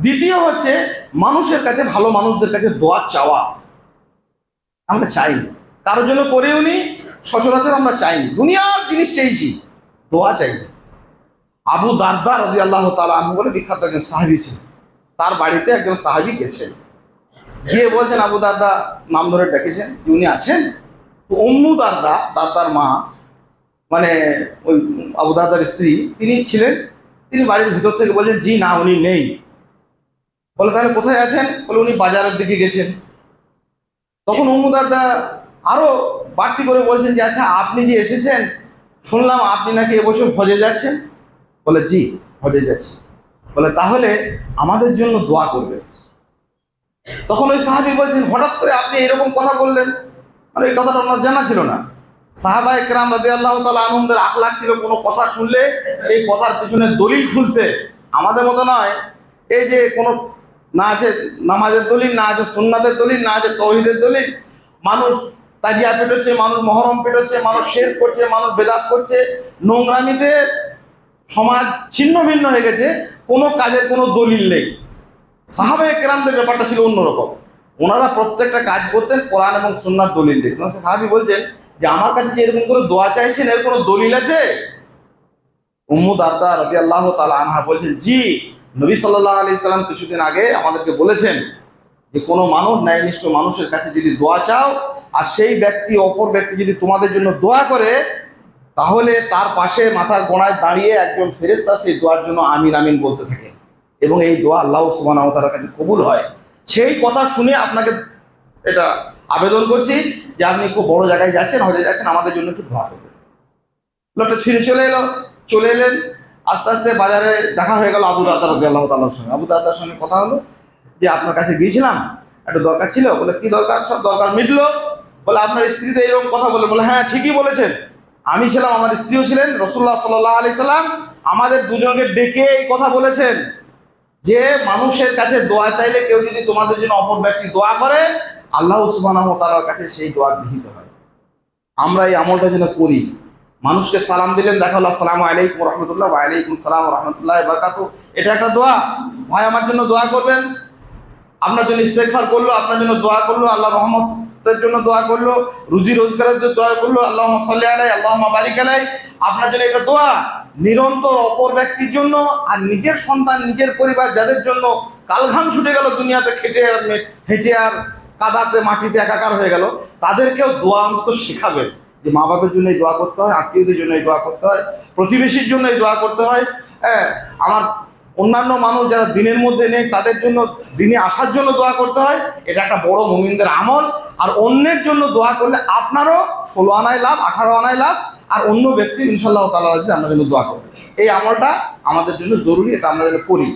দ্বিতীয় হচ্ছে মানুষের কাছে, ভালো মানুষদের কাছে দোয়া চাওয়া। আমরা চাইনি। কারোর জন্য করেও নি, সচরাচর আমরা চাইনি। দুনিয়ার জিনিস চেয়েছি, দোয়া চাইনি। আবু দারদা রাজি আল্লাহ তালা আমি বলে বিখ্যাত একজন সাহাবি ছিলেন। তার বাড়িতে একজন সাহাবি গেছেন। গিয়ে বলছেন, আবু দারদা নাম ধরে ডেকেছেন, উনি আছেন? তো অম্মু দারদা, দারদার মা মানে ওই আবু দারদার স্ত্রী, তিনি ছিলেন। তিনি বাড়ির ভিতর থেকে বলছেন, জি না, উনি নেই। বলে, তাহলে কোথায় আছেন? বলে, উনি বাজারের দিকে গেছেন। তখন অম্মু দারদা আরও বাড়তি করে বলছেন যে আচ্ছা আপনি যে এসেছেন, শুনলাম আপনি নাকি এবছর হজে যাচ্ছেন। বলে, জি, হজে যাচ্ছি। বলে, তাহলে আমাদের জন্য দোয়া করবে তখন ওই সাহাবি বলছেন, হঠাৎ করে আপনি এরকম কথা বললেন? মানে এই কথাটা ওনার জানা ছিল না। সাহাবা একরাম রাদি আল্লাহ তালা আনন্দের আখলাখ ছিল কোনো কথা শুনলে, সেই কথার পিছনে দলিল খুঁজতে। আমাদের মতো নয়, এই যে কোনো না আছে নামাজের দলিল, না আছে সুন্নাতের দলিল, না আছে তহিদের দলিল। মানুষ তাজিয়া পেটোচ্ছে মানুষ মহরম পেটোচ্ছে মানুষ শের করছে, মানুষ বেদাত করছে। নোংরামিতে সমাজ ছিন্ন ভিন্ন হয়ে গেছে, কোনো কাজের কোনো দলিল নেই। সাহাবে কেরামদের ব্যাপারটা ছিল অন্যরকম। ওনারা প্রত্যেকটা কাজ করতেন কোরআন এবং সুন্নার দলিল দিয়ে। সাহাবি বলছেন যে, আমার কাছে যে এরকম করে দোয়া চাইছেন, এর কোনো দলিল আছে? উম্মু দারদা রাদি আল্লাহ তালা আনহা বলছেন, জি নবী সাল্লাহ আলি সাল্লাম কিছুদিন আগে আমাদেরকে বলেছেন যে কোনো মানুষ, ন্যায়নিষ্ঠ মানুষের কাছে যদি দোয়া চাও, আর সেই ব্যক্তি, অপর ব্যক্তি যদি তোমাদের জন্য দোয়া করে, তাহলে তার পাশে মাথার গোড়ায় দাঁড়িয়ে একজন ফেরেস্তা সেই দোয়ার জন্য আমিন আমিন বলতে থাকে। এবং এই দোয়া আল্লাহ সুবাহ তার কাছে কবুল হয়। সেই কথা শুনে আপনাকে এটা আবেদন করছি যে আপনি খুব বড় জায়গায় যাচ্ছেন, হজে যাচ্ছেন, আমাদের জন্য একটু দোয়া করবেন। লোকটা ফিরে চলে এলো, চলে এলেন। আস্তে আস্তে বাজারে দেখা হয়ে গেল আবু দাদা রাজি আল্লাহ তাল্লার সঙ্গে। আবু দাদার সঙ্গে কথা হলো, যে আপনার কাছে গিয়েছিলাম, একটা দরকার ছিল? বলে, কি দরকার? সব দরকার মিটলো। বলে, আপনার স্ত্রী তো এরকম কথা বলে। বলে হ্যাঁ ঠিকই বলেছেন। আমি ছিলাম, আমার স্ত্রীও ছিলেন রসুল্লাহ সাল্লাহ আলি সাল্লাম আমাদের দুজনকে ডেকে এই কথা বলেছেন যে, মানুষের কাছে দোয়া চাইলে কেউ যদি তোমাদের জন্য অপর ব্যক্তি দোয়া করে, আল্লাহ সুবাহ কাছে সেই দোয়া গৃহীত হয়। আমরা এই আমলটা যেন করি। মানুষকে সালাম দিলেন, দেখা হলো আসসালামু আলাইকুম রহমতুল্লাহ ওয়ালাইকুম সালাম রহমতুল্লাহ বরকাত এটা একটা দোয়া। ভাই, আমার জন্য দোয়া করবেন। আপনার জন্য ইস্তেকফার করল, আপনার জন্য দোয়া করল আল্লাহ রহমতের জন্য দোয়া করল, রুজি রোজগারের জন্য দোয়া করল আল্লাহ সাল্লি আলাই আল্লাহ বারিক আলাই। আপনার জন্য এটা দোয়া। নিরন্তর অপর ব্যক্তির জন্য আর নিজের সন্তান, নিজের পরিবার, যাদের জন্য কালঘাম ছুটে গেল দুনিয়াতে, খেটে আর হেঁটে আর কাদাতে, মাটিতে একাকার হয়ে গেল, তাদেরকেও দোয়া অন্তত শেখাবেন। যে মা বাবার জন্যই দোয়া করতে হয়, আত্মীয়দের জন্য এই দোয়া করতে হয়, প্রতিবেশীর জন্য এই দোয়া করতে হয়। হ্যাঁ আমার অন্যান্য মানুষ যারা দিনের মধ্যে নেই, তাদের জন্য দিনে আসার জন্য দোয়া করতে হয়। এটা একটা বড় মুমিনদের আমল। আর অন্যের জন্য দোয়া করলে আপনারও ষোলো আনায় লাভ, আঠারো আনায় লাভ, আর অন্য ব্যক্তি ইনশাল্লাহ তালা আছে আমরা জন্য দোয়া করবে। এই আমলটা আমাদের জন্য জরুরি, এটা আমরা যেন করি।